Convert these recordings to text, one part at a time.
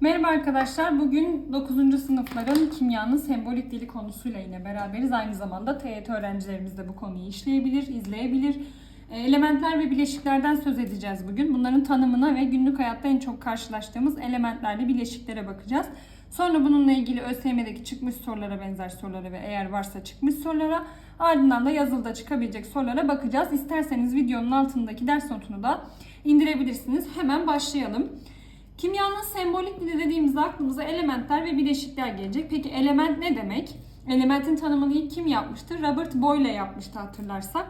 Merhaba arkadaşlar. Bugün 9. sınıfların kimyanın sembolik dili konusuyla yine beraberiz. Aynı zamanda TYT öğrencilerimiz de bu konuyu işleyebilir, izleyebilir. E, Elementler ve bileşiklerden söz edeceğiz bugün. Bunların tanımına ve günlük hayatta en çok karşılaştığımız elementlerle bileşiklere bakacağız. Sonra bununla ilgili ÖSYM'deki çıkmış sorulara benzer sorulara ve eğer varsa çıkmış sorulara ardından da yazılıda çıkabilecek sorulara bakacağız. İsterseniz videonun altındaki ders notunu da indirebilirsiniz. Hemen başlayalım. Kimyanın sembolik dili dediğimizde aklımıza elementler ve bileşikler gelecek. Peki element ne demek? Elementin tanımını ilk kim yapmıştır? Robert Boyle yapmıştı hatırlarsak.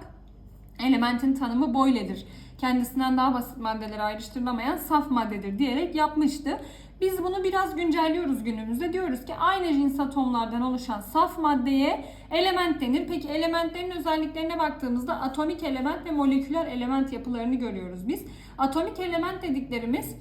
Elementin tanımı Boyle'dir. Kendisinden daha basit maddeler ayrıştırılamayan saf maddedir diyerek yapmıştı. Biz bunu biraz güncelliyoruz günümüzde. Diyoruz ki aynı cins atomlardan oluşan saf maddeye element denir. Peki elementlerin özelliklerine baktığımızda atomik element ve moleküler element yapılarını görüyoruz biz. Atomik element dediklerimiz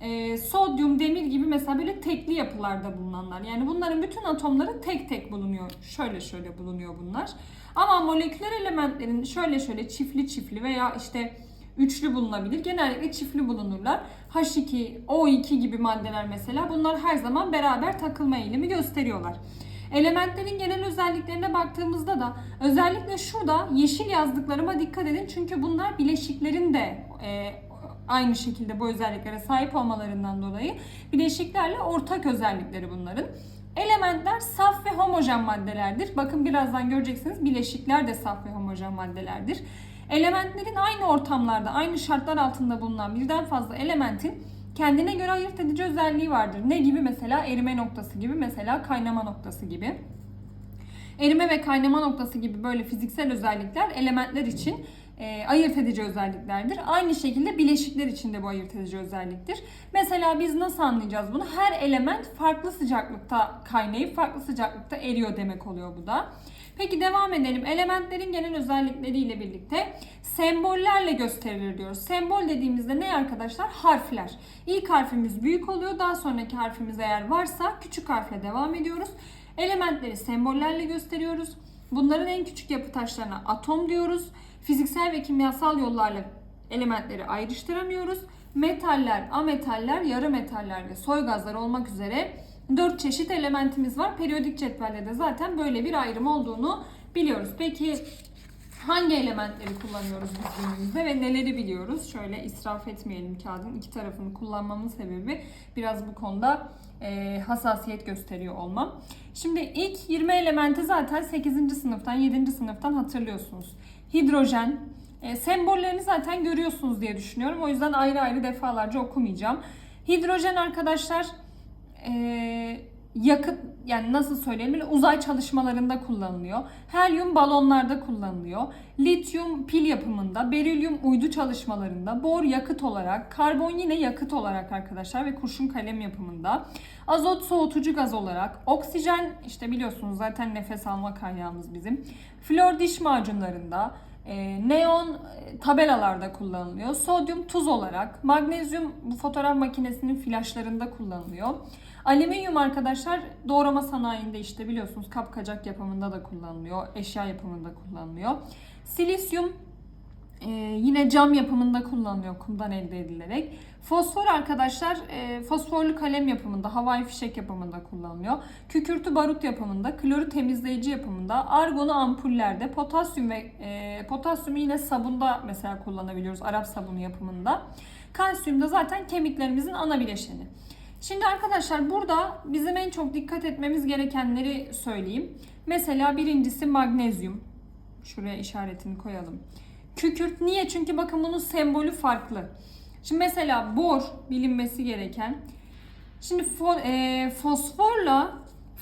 e, sodyum, demir gibi mesela böyle tekli yapılarda bulunanlar. Yani bunların bütün atomları tek tek bulunuyor. Şöyle şöyle bulunuyor bunlar. Ama moleküler elementlerin şöyle şöyle çiftli çiftli veya işte üçlü bulunabilir. Genellikle çiftli bulunurlar. H2, O2 gibi maddeler mesela bunlar her zaman beraber takılma eğilimi gösteriyorlar. Elementlerin genel özelliklerine baktığımızda da özellikle şurada yeşil yazdıklarıma dikkat edin. Çünkü bunlar bileşiklerin de e, aynı şekilde bu özelliklere sahip olmalarından dolayı bileşiklerle ortak özellikleri bunların. Elementler saf ve homojen maddelerdir. Bakın birazdan göreceksiniz bileşikler de saf ve homojen maddelerdir. Elementlerin aynı ortamlarda, aynı şartlar altında bulunan birden fazla elementin kendine göre ayırt edici özelliği vardır. Ne gibi mesela erime noktası gibi, mesela kaynama noktası gibi. Erime ve kaynama noktası gibi böyle fiziksel özellikler elementler için e, ayırt edici özelliklerdir. Aynı şekilde bileşikler için de bu ayırt edici özelliktir. Mesela biz nasıl anlayacağız bunu? Her element farklı sıcaklıkta kaynayıp farklı sıcaklıkta eriyor demek oluyor bu da. Peki devam edelim. Elementlerin genel özellikleriyle birlikte sembollerle gösterilir diyoruz. Sembol dediğimizde ne arkadaşlar? Harfler. İlk harfimiz büyük oluyor. Daha sonraki harfimiz eğer varsa küçük harfle devam ediyoruz. Elementleri sembollerle gösteriyoruz. Bunların en küçük yapı taşlarına atom diyoruz. Fiziksel ve kimyasal yollarla elementleri ayrıştıramıyoruz. Metaller, ametaller, yarı metaller ve soy gazlar olmak üzere 4 çeşit elementimiz var. Periyodik cetvelde de zaten böyle bir ayrım olduğunu biliyoruz. Peki hangi elementleri kullanıyoruz biz günümüzde ve neleri biliyoruz? Şöyle israf etmeyelim kağıdın iki tarafını kullanmamın sebebi biraz bu konuda e, hassasiyet gösteriyor olmam. Şimdi ilk 20 elementi zaten 8. sınıftan 7. sınıftan hatırlıyorsunuz. Hidrojen, e, sembollerini zaten görüyorsunuz diye düşünüyorum. O yüzden ayrı ayrı defalarca okumayacağım. Hidrojen arkadaşlar e, yakıt yani nasıl söyleyelim uzay çalışmalarında kullanılıyor. Helyum balonlarda kullanılıyor. Lityum pil yapımında, berilyum uydu çalışmalarında, bor yakıt olarak, karbon yine yakıt olarak arkadaşlar ve kurşun kalem yapımında. Azot soğutucu gaz olarak, oksijen işte biliyorsunuz zaten nefes alma kaynağımız bizim. Flor diş macunlarında, e, neon tabelalarda kullanılıyor. Sodyum tuz olarak, magnezyum bu fotoğraf makinesinin flaşlarında kullanılıyor. Alüminyum arkadaşlar doğrama sanayinde işte biliyorsunuz kapkacak yapımında da kullanılıyor, eşya yapımında kullanılıyor. Silisyum e, yine cam yapımında kullanılıyor kumdan elde edilerek. Fosfor arkadaşlar e, fosforlu kalem yapımında, havai fişek yapımında kullanılıyor. Kükürtü barut yapımında, kloru temizleyici yapımında, argonu ampullerde, potasyum ve e, potasyumu yine sabunda mesela kullanabiliyoruz Arap sabunu yapımında. Kalsiyum da zaten kemiklerimizin ana bileşeni. Şimdi arkadaşlar burada bizim en çok dikkat etmemiz gerekenleri söyleyeyim. Mesela birincisi magnezyum. Şuraya işaretini koyalım. Kükürt niye? Çünkü bakın bunun sembolü farklı. Şimdi mesela bor bilinmesi gereken. Şimdi fo, e, fosforla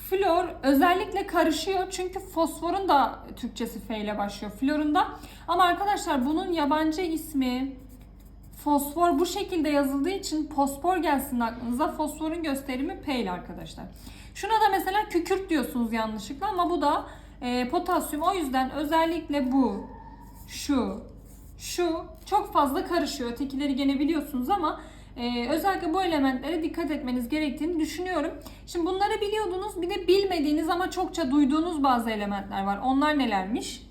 flor özellikle karışıyor. Çünkü fosforun da Türkçesi F ile başlıyor. Florun da. Ama arkadaşlar bunun yabancı ismi fosfor bu şekilde yazıldığı için fosfor gelsin aklınıza. Fosforun gösterimi P ile arkadaşlar. Şuna da mesela kükürt diyorsunuz yanlışlıkla ama bu da e, potasyum. O yüzden özellikle bu, şu, şu çok fazla karışıyor. Ötekileri gene biliyorsunuz ama e, özellikle bu elementlere dikkat etmeniz gerektiğini düşünüyorum. Şimdi bunları biliyordunuz. Bir de bilmediğiniz ama çokça duyduğunuz bazı elementler var. Onlar nelermiş?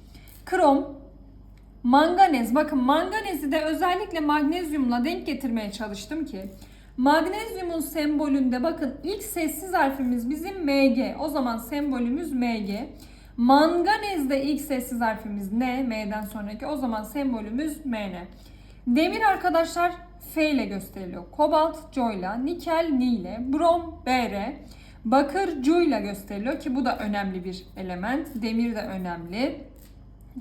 Krom, manganez. Bakın manganezi de özellikle magnezyumla denk getirmeye çalıştım ki Magnezyumun sembolünde bakın ilk sessiz harfimiz bizim Mg. O zaman sembolümüz Mg. Manganezde ilk sessiz harfimiz N, M'den sonraki. O zaman sembolümüz Mn. Demir arkadaşlar F ile gösteriliyor. Kobalt Co ile, nikel Ni ile, brom Br, bakır Cu ile gösteriliyor ki bu da önemli bir element. Demir de önemli.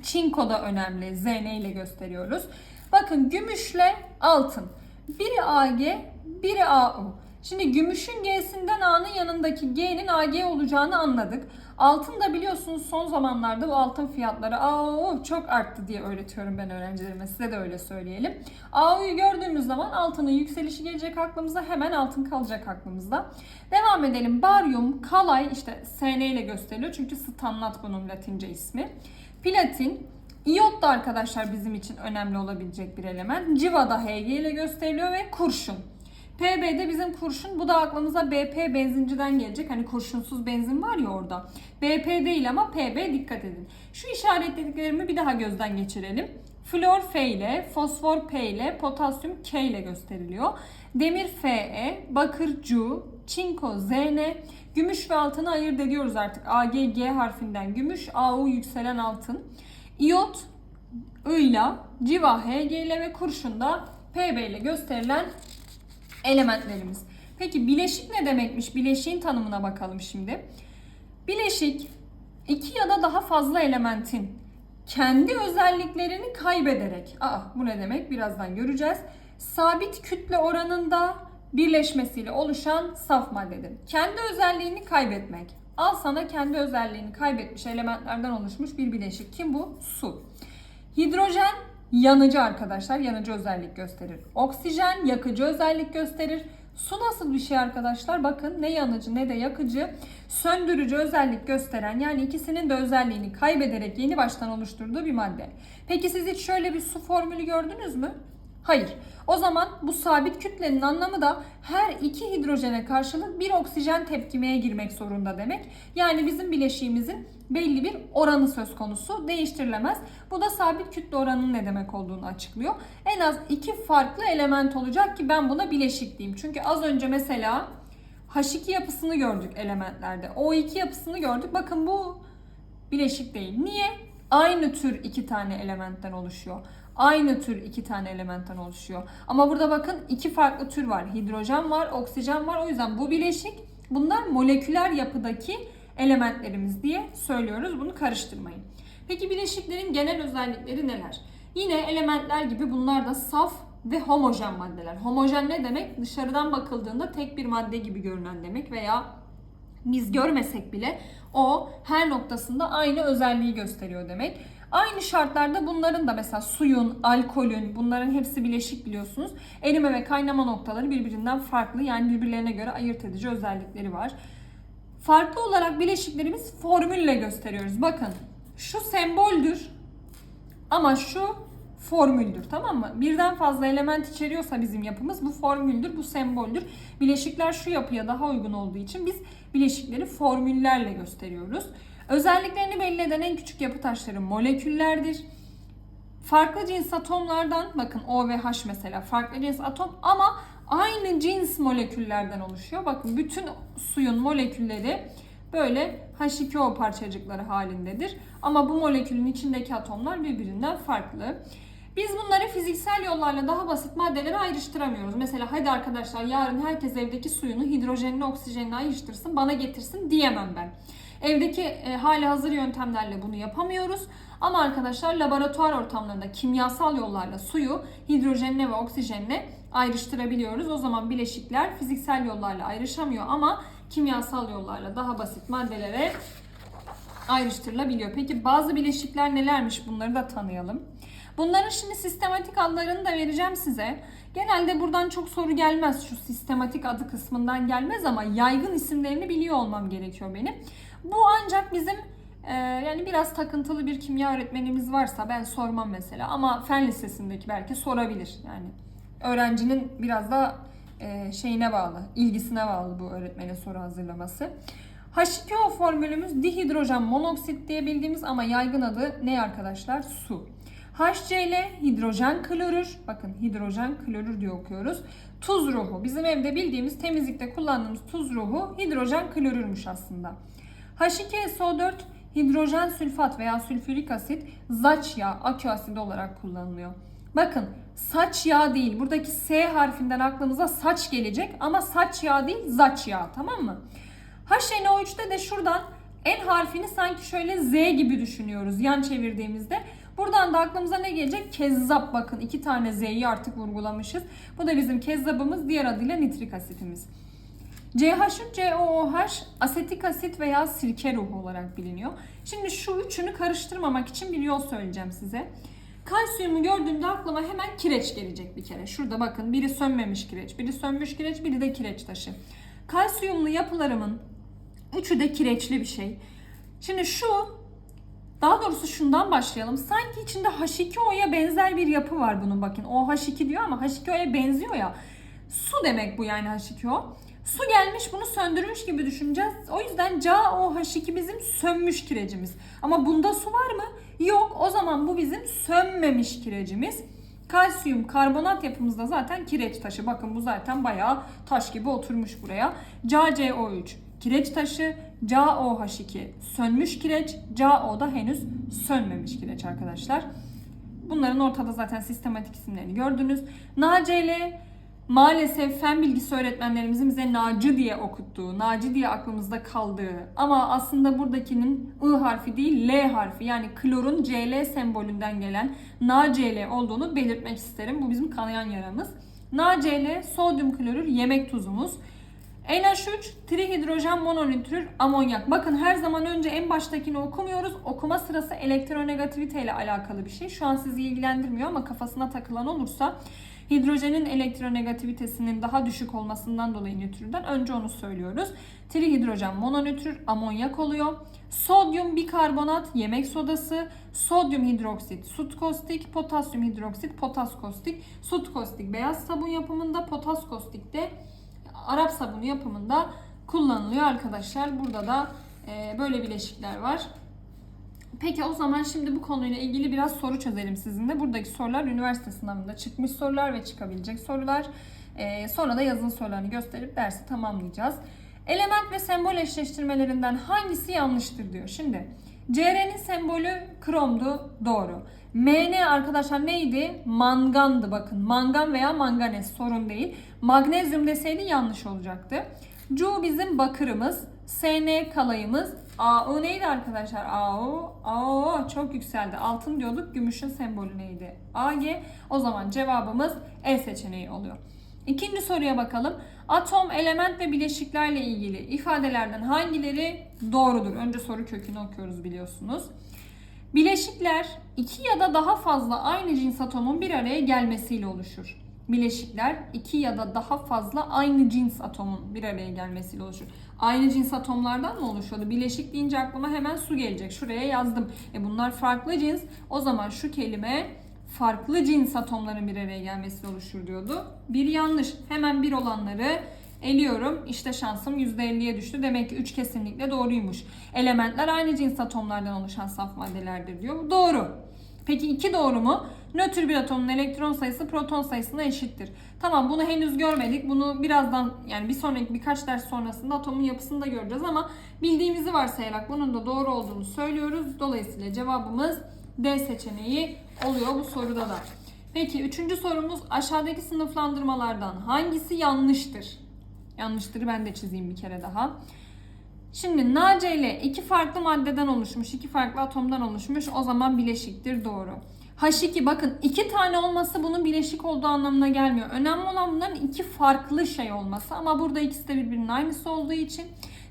Çinko da önemli. Zn ile gösteriyoruz. Bakın gümüşle altın. Biri Ag, biri Au. Şimdi gümüşün G'sinden A'nın yanındaki G'nin Ag olacağını anladık. Altın da biliyorsunuz son zamanlarda bu altın fiyatları Au çok arttı diye öğretiyorum ben öğrencilerime. Size de öyle söyleyelim. Au'yu gördüğümüz zaman altının yükselişi gelecek aklımıza hemen altın kalacak aklımızda. Devam edelim. Baryum, kalay işte Sn ile gösteriliyor çünkü stanlat bunun latince ismi. Platin, İyot da arkadaşlar bizim için önemli olabilecek bir element. Civa da Hg ile gösteriliyor ve kurşun. PB'de bizim kurşun. Bu da aklımıza BP benzinciden gelecek. Hani kurşunsuz benzin var ya orada. BP değil ama PB dikkat edin. Şu işaretlediklerimi bir daha gözden geçirelim. Flor F ile, fosfor P ile, potasyum K ile gösteriliyor. Demir Fe, bakır Cu, çinko Zn, gümüş ve altını ayırt ediyoruz artık. Ag, G harfinden gümüş, Au yükselen altın. İyot I ile, civa Hg ile ve kurşun da Pb ile gösterilen elementlerimiz. Peki bileşik ne demekmiş? Bileşiğin tanımına bakalım şimdi. Bileşik iki ya da daha fazla elementin kendi özelliklerini kaybederek, aa bu ne demek? Birazdan göreceğiz. Sabit kütle oranında birleşmesiyle oluşan saf maddedir. Kendi özelliğini kaybetmek. Al sana kendi özelliğini kaybetmiş elementlerden oluşmuş bir bileşik. Kim bu? Su. Hidrojen yanıcı arkadaşlar. Yanıcı özellik gösterir. Oksijen yakıcı özellik gösterir. Su nasıl bir şey arkadaşlar? Bakın ne yanıcı ne de yakıcı. Söndürücü özellik gösteren yani ikisinin de özelliğini kaybederek yeni baştan oluşturduğu bir madde. Peki siz hiç şöyle bir su formülü gördünüz mü? Hayır. O zaman bu sabit kütlenin anlamı da her iki hidrojene karşılık bir oksijen tepkimeye girmek zorunda demek. Yani bizim bileşiğimizin belli bir oranı söz konusu değiştirilemez. Bu da sabit kütle oranının ne demek olduğunu açıklıyor. En az iki farklı element olacak ki ben buna bileşik diyeyim. Çünkü az önce mesela H2 yapısını gördük elementlerde. O2 yapısını gördük. Bakın bu bileşik değil. Niye? Aynı tür iki tane elementten oluşuyor. Aynı tür iki tane elementten oluşuyor. Ama burada bakın iki farklı tür var. Hidrojen var, oksijen var. O yüzden bu bileşik bunlar moleküler yapıdaki elementlerimiz diye söylüyoruz. Bunu karıştırmayın. Peki bileşiklerin genel özellikleri neler? Yine elementler gibi bunlar da saf ve homojen maddeler. Homojen ne demek? Dışarıdan bakıldığında tek bir madde gibi görünen demek veya biz görmesek bile o her noktasında aynı özelliği gösteriyor demek. Aynı şartlarda bunların da mesela suyun, alkolün bunların hepsi bileşik biliyorsunuz. Erime ve kaynama noktaları birbirinden farklı yani birbirlerine göre ayırt edici özellikleri var. Farklı olarak bileşiklerimiz formülle gösteriyoruz. Bakın şu semboldür ama şu formüldür tamam mı? Birden fazla element içeriyorsa bizim yapımız bu formüldür, bu semboldür. Bileşikler şu yapıya daha uygun olduğu için biz bileşikleri formüllerle gösteriyoruz. Özelliklerini belli eden en küçük yapı taşları moleküllerdir. Farklı cins atomlardan bakın O ve H mesela farklı cins atom ama aynı cins moleküllerden oluşuyor. Bakın bütün suyun molekülleri böyle H2O parçacıkları halindedir. Ama bu molekülün içindeki atomlar birbirinden farklı. Biz bunları fiziksel yollarla daha basit maddelere ayrıştıramıyoruz. Mesela hadi arkadaşlar yarın herkes evdeki suyunu hidrojenini oksijenini ayrıştırsın bana getirsin diyemem ben. Evdeki e, hali hazır yöntemlerle bunu yapamıyoruz. Ama arkadaşlar laboratuvar ortamlarında kimyasal yollarla suyu hidrojenle ve oksijenle ayrıştırabiliyoruz. O zaman bileşikler fiziksel yollarla ayrışamıyor ama kimyasal yollarla daha basit maddelere ayrıştırılabiliyor. Peki bazı bileşikler nelermiş bunları da tanıyalım. Bunların şimdi sistematik adlarını da vereceğim size. Genelde buradan çok soru gelmez. Şu sistematik adı kısmından gelmez ama yaygın isimlerini biliyor olmam gerekiyor benim. Bu ancak bizim e, yani biraz takıntılı bir kimya öğretmenimiz varsa ben sormam mesela ama fen lisesindeki belki sorabilir. Yani öğrencinin biraz da e, şeyine bağlı, ilgisine bağlı bu öğretmenin soru hazırlaması. H2O formülümüz dihidrojen monoksit diye bildiğimiz ama yaygın adı ne arkadaşlar? Su. HCl hidrojen klorür. Bakın hidrojen klorür diye okuyoruz. Tuz ruhu. Bizim evde bildiğimiz temizlikte kullandığımız tuz ruhu hidrojen klorürmüş aslında. H2SO4 hidrojen sülfat veya sülfürik asit zaç yağı akü asidi olarak kullanılıyor. Bakın saç yağı değil. Buradaki S harfinden aklımıza saç gelecek ama saç yağı değil zaç yağı tamam mı? HNO3'te de şuradan N harfini sanki şöyle Z gibi düşünüyoruz yan çevirdiğimizde. Buradan da aklımıza ne gelecek? Kezzap bakın iki tane Z'yi artık vurgulamışız. Bu da bizim kezzabımız diğer adıyla nitrik asitimiz. CH3COOH asetik asit veya sirke ruhu olarak biliniyor. Şimdi şu üçünü karıştırmamak için bir yol söyleyeceğim size. Kalsiyumu gördüğümde aklıma hemen kireç gelecek bir kere. Şurada bakın biri sönmemiş kireç, biri sönmüş kireç, biri de kireç taşı. Kalsiyumlu yapılarımın üçü de kireçli bir şey. Şimdi şu daha doğrusu şundan başlayalım. Sanki içinde H2O'ya benzer bir yapı var bunun bakın. O H2 diyor ama H2O'ya benziyor ya. Su demek bu yani H2O. Su gelmiş bunu söndürmüş gibi düşüneceğiz. O yüzden CaOH2 bizim sönmüş kirecimiz. Ama bunda su var mı? Yok. O zaman bu bizim sönmemiş kirecimiz. Kalsiyum karbonat yapımızda zaten kireç taşı. Bakın bu zaten bayağı taş gibi oturmuş buraya. CaCO3 kireç taşı, CaOH2 sönmüş kireç, CaO da henüz sönmemiş kireç arkadaşlar. Bunların ortada zaten sistematik isimlerini gördünüz. NaCl maalesef fen bilgisi öğretmenlerimizin bize Naci diye okuttuğu, Naci diye aklımızda kaldığı ama aslında buradakinin I harfi değil L harfi yani klorun Cl sembolünden gelen NaCl olduğunu belirtmek isterim. Bu bizim kanayan yaramız. NaCl sodyum klorür yemek tuzumuz. NH3 trihidrojen mononitrür amonyak. Bakın her zaman önce en baştakini okumuyoruz. Okuma sırası elektronegativite ile alakalı bir şey. Şu an sizi ilgilendirmiyor ama kafasına takılan olursa hidrojenin elektronegativitesinin daha düşük olmasından dolayı nötrden önce onu söylüyoruz. Trihidrojen mononötr amonyak oluyor. Sodyum bikarbonat yemek sodası, sodyum hidroksit sut kostik, potasyum hidroksit potas kostik. Sut kostik beyaz sabun yapımında, potas kostik de Arap sabunu yapımında kullanılıyor arkadaşlar. Burada da e, böyle bileşikler var. Peki o zaman şimdi bu konuyla ilgili biraz soru çözelim sizinle. Buradaki sorular üniversite sınavında çıkmış sorular ve çıkabilecek sorular. Ee, sonra da yazın sorularını gösterip dersi tamamlayacağız. Element ve sembol eşleştirmelerinden hangisi yanlıştır diyor. Şimdi CR'nin sembolü kromdu. Doğru. MN arkadaşlar neydi? Mangandı bakın. Mangan veya manganes sorun değil. Magnezyum deseydi yanlış olacaktı. Cu bizim bakırımız. SN kalayımız. AO neydi arkadaşlar? AO. AO çok yükseldi. Altın diyorduk. Gümüşün sembolü neydi? AG. O zaman cevabımız E seçeneği oluyor. İkinci soruya bakalım. Atom, element ve bileşiklerle ilgili ifadelerden hangileri doğrudur? Önce soru kökünü okuyoruz biliyorsunuz. Bileşikler iki ya da daha fazla aynı cins atomun bir araya gelmesiyle oluşur. Bileşikler iki ya da daha fazla aynı cins atomun bir araya gelmesiyle oluşur. Aynı cins atomlardan mı oluşuyordu? Bileşik deyince aklıma hemen su gelecek. Şuraya yazdım. E bunlar farklı cins. O zaman şu kelime farklı cins atomların bir araya gelmesiyle oluşur diyordu. Bir yanlış. Hemen bir olanları eliyorum. İşte şansım %50'ye düştü. Demek ki 3 kesinlikle doğruymuş. Elementler aynı cins atomlardan oluşan saf maddelerdir diyor. Bu doğru. Peki 2 doğru mu? Nötr bir atomun elektron sayısı proton sayısına eşittir. Tamam bunu henüz görmedik. Bunu birazdan yani bir sonraki birkaç ders sonrasında atomun yapısını da göreceğiz ama bildiğimizi varsayarak bunun da doğru olduğunu söylüyoruz. Dolayısıyla cevabımız D seçeneği oluyor bu soruda da. Peki üçüncü sorumuz aşağıdaki sınıflandırmalardan hangisi yanlıştır? Yanlıştırı ben de çizeyim bir kere daha. Şimdi NaCl iki farklı maddeden oluşmuş, iki farklı atomdan oluşmuş. O zaman bileşiktir doğru. H2 bakın iki tane olması bunun bileşik olduğu anlamına gelmiyor. Önemli olan bunların iki farklı şey olması ama burada ikisi de birbirinin aynısı olduğu için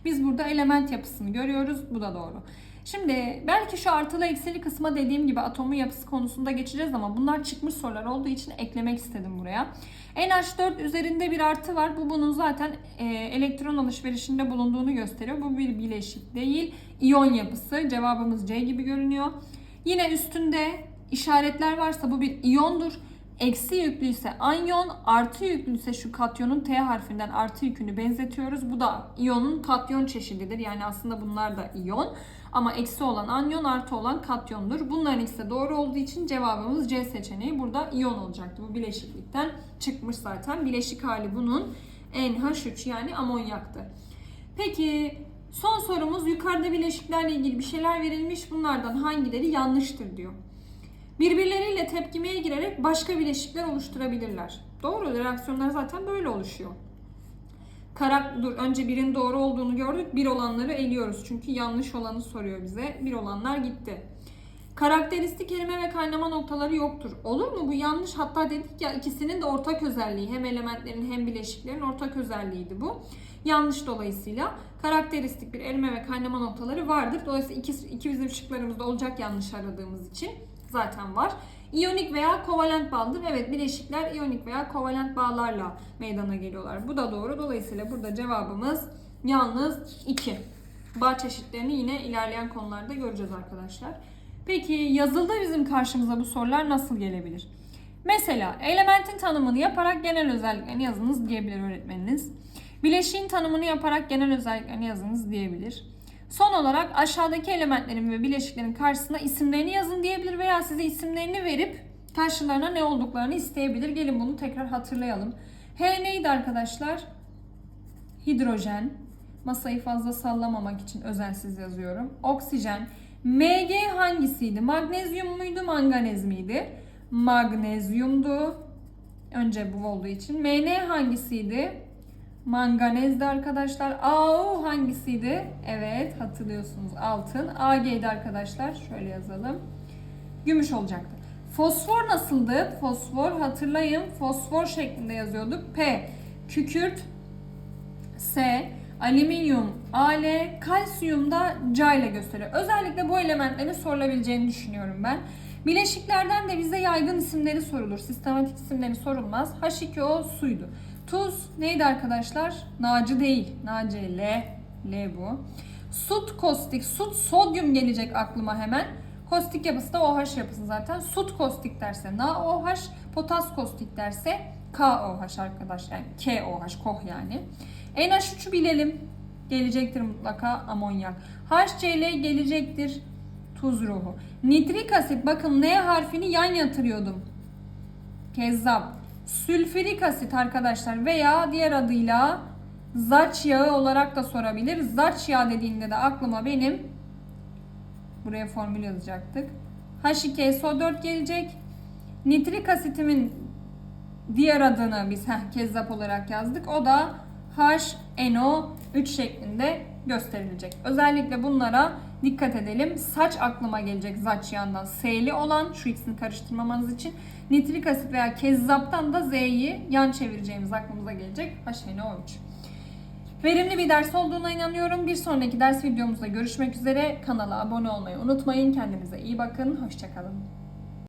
biz burada element yapısını görüyoruz. Bu da doğru. Şimdi belki şu artılı eksili kısma dediğim gibi atomun yapısı konusunda geçeceğiz ama bunlar çıkmış sorular olduğu için eklemek istedim buraya. NH4 üzerinde bir artı var. Bu bunun zaten e, elektron alışverişinde bulunduğunu gösteriyor. Bu bir bileşik değil. İyon yapısı. Cevabımız C gibi görünüyor. Yine üstünde işaretler varsa bu bir iyondur. Eksi yüklüyse anyon, artı yüklüyse şu katyonun T harfinden artı yükünü benzetiyoruz. Bu da iyonun katyon çeşididir. Yani aslında bunlar da iyon. Ama eksi olan anyon, artı olan katyondur. Bunların ikisi de doğru olduğu için cevabımız C seçeneği burada iyon olacaktı. Bu bileşiklikten çıkmış zaten. Bileşik hali bunun NH3 yani amonyaktı. Peki son sorumuz yukarıda bileşiklerle ilgili bir şeyler verilmiş. Bunlardan hangileri yanlıştır diyor. Birbirleriyle tepkimeye girerek başka bileşikler oluşturabilirler. Doğru reaksiyonlar zaten böyle oluşuyor. Karak dur önce birin doğru olduğunu gördük. Bir olanları eliyoruz. Çünkü yanlış olanı soruyor bize. Bir olanlar gitti. Karakteristik erime ve kaynama noktaları yoktur. Olur mu bu yanlış? Hatta dedik ya ikisinin de ortak özelliği. Hem elementlerin hem bileşiklerin ortak özelliğiydi bu. Yanlış dolayısıyla karakteristik bir erime ve kaynama noktaları vardır. Dolayısıyla iki, iki bizim şıklarımızda olacak yanlış aradığımız için zaten var. İyonik veya kovalent bağlıdır. Evet bileşikler iyonik veya kovalent bağlarla meydana geliyorlar. Bu da doğru. Dolayısıyla burada cevabımız yalnız 2. Bağ çeşitlerini yine ilerleyen konularda göreceğiz arkadaşlar. Peki yazılıda bizim karşımıza bu sorular nasıl gelebilir? Mesela elementin tanımını yaparak genel özelliklerini yazınız diyebilir öğretmeniniz. Bileşiğin tanımını yaparak genel özelliklerini yazınız diyebilir. Son olarak aşağıdaki elementlerin ve bileşiklerin karşısına isimlerini yazın diyebilir veya size isimlerini verip karşılarına ne olduklarını isteyebilir. Gelin bunu tekrar hatırlayalım. H neydi arkadaşlar? Hidrojen. Masayı fazla sallamamak için özensiz yazıyorum. Oksijen. Mg hangisiydi? Magnezyum muydu, manganez miydi? Magnezyumdu. Önce bu olduğu için. Mn hangisiydi? Manganezdi arkadaşlar. AU hangisiydi? Evet hatırlıyorsunuz altın. Ag'ydi arkadaşlar. Şöyle yazalım. Gümüş olacaktı. Fosfor nasıldı? Fosfor hatırlayın. Fosfor şeklinde yazıyorduk. P. Kükürt. S. Alüminyum Al. Kalsiyum da C ile gösteriyor. Özellikle bu elementlerin sorulabileceğini düşünüyorum ben. Bileşiklerden de bize yaygın isimleri sorulur. Sistematik isimleri sorulmaz. H2O suydu. Tuz neydi arkadaşlar? Nacı değil. Naci L. L bu. Sut kostik. Sut sodyum gelecek aklıma hemen. Kostik yapısı da OH yapısı zaten. Sut kostik derse NaOH, potas kostik derse KOH arkadaşlar. Yani KOH, koh yani. NH3'ü bilelim. Gelecektir mutlaka amonyak. HCl gelecektir tuz ruhu. Nitrik asit bakın N harfini yan yatırıyordum. Kezzap. Sülfürik asit arkadaşlar veya diğer adıyla zaç yağı olarak da sorabilir. Zaç yağı dediğinde de aklıma benim buraya formül yazacaktık. H2SO4 gelecek. Nitrik asitimin diğer adını biz heh, kezzap olarak yazdık. O da HNO3 şeklinde gösterilecek. Özellikle bunlara dikkat edelim. Saç aklıma gelecek zaç yandan S'li olan şu ikisini karıştırmamanız için. Nitrik asit veya kezzaptan da Z'yi yan çevireceğimiz aklımıza gelecek HNO3. Verimli bir ders olduğuna inanıyorum. Bir sonraki ders videomuzda görüşmek üzere. Kanala abone olmayı unutmayın. Kendinize iyi bakın. Hoşçakalın.